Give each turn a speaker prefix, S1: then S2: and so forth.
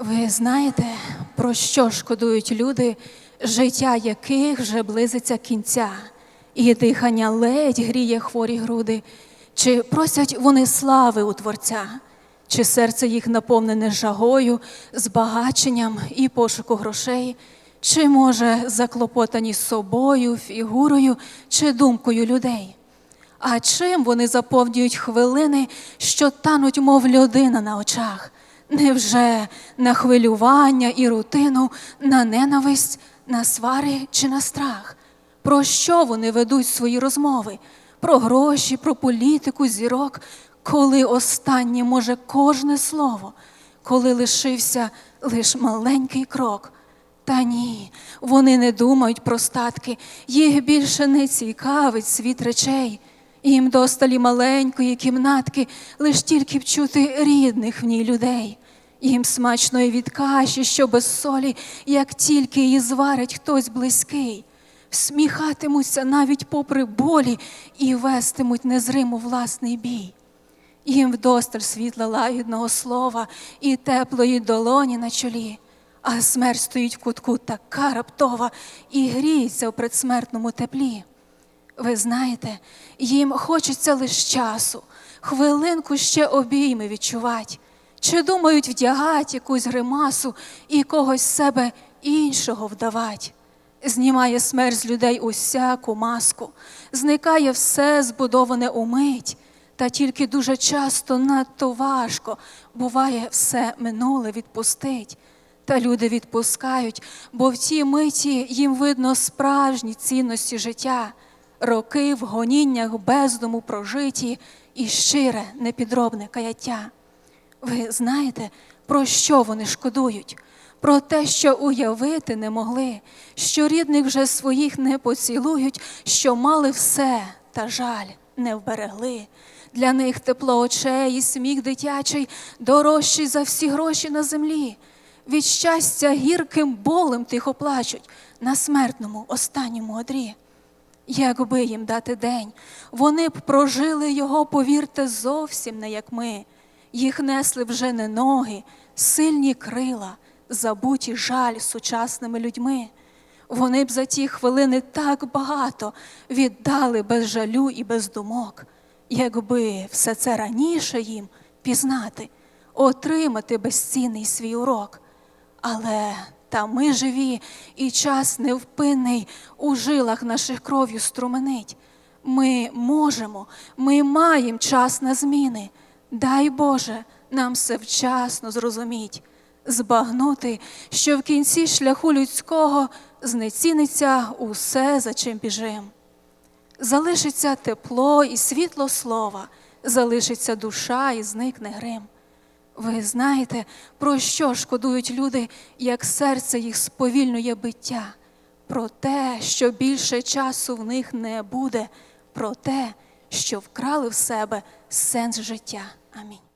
S1: Ви знаєте, про що шкодують люди, життя яких вже близиться кінця, і дихання ледь гріє хворі груди, чи просять вони слави у Творця, чи серце їх наповнене жагою, збагаченням і пошуку грошей, чи, може, заклопотані собою, фігурою чи думкою людей. А чим вони заповнюють хвилини, що тануть, мов людина на очах? Невже на хвилювання і рутину, на ненависть, на свари чи на страх? Про що вони ведуть свої розмови? Про гроші, про політику, зірок, коли останнє може кожне слово, коли лишився лиш маленький крок. Та ні, вони не думають про статки, їх більше не цікавить світ речей. Їм досталі маленької кімнатки, лиш тільки б чути рідних в ній людей. Їм смачно і від каші, що без солі, як тільки її зварить хтось близький. Всміхатимуться навіть попри болі і вестимуть незриму власний бій. Їм вдосталь світла лагідного слова і теплої долоні на чолі, а смерть стоїть в кутку така раптова і гріється в предсмертному теплі. Ви знаєте, їм хочеться лише часу, хвилинку ще обійми відчувать, чи думають вдягать якусь гримасу і когось себе іншого вдавать. Знімає смерть з людей усяку маску, зникає все збудоване умить, та тільки дуже часто надто важко буває все минуле відпустить. Та люди відпускають, бо в тій миті їм видно справжні цінності життя, роки в гоніннях бездому прожиті і щире непідробне каяття. Ви знаєте, про що вони шкодують? Про те, що уявити не могли, що рідних вже своїх не поцілують, що мали все, та жаль не вберегли. Для них тепло очей і сміх дитячий дорожчий за всі гроші на землі. Від щастя гірким болем тихо плачуть на смертному останньому одрі. Якби їм дати день, вони б прожили його, повірте, зовсім не як ми. Їх несли вже не ноги, сильні крила, забуті жаль сучасними людьми. Вони б за ті хвилини так багато віддали без жалю і без думок, якби все це раніше їм пізнати, отримати безцінний свій урок. Але та ми живі, і час невпинний у жилах наших кров'ю струменить. Ми можемо, ми маємо час на зміни. Дай Боже, нам все вчасно зрозуміть, збагнути, що в кінці шляху людського знеціниться усе, за чим біжим. Залишиться тепло і світло слова, залишиться душа і зникне грим. Ви знаєте, про що шкодують люди, як серце їх сповільнює биття, про те, що більше часу в них не буде, про те, що вкрали в себе сенс життя. Amém.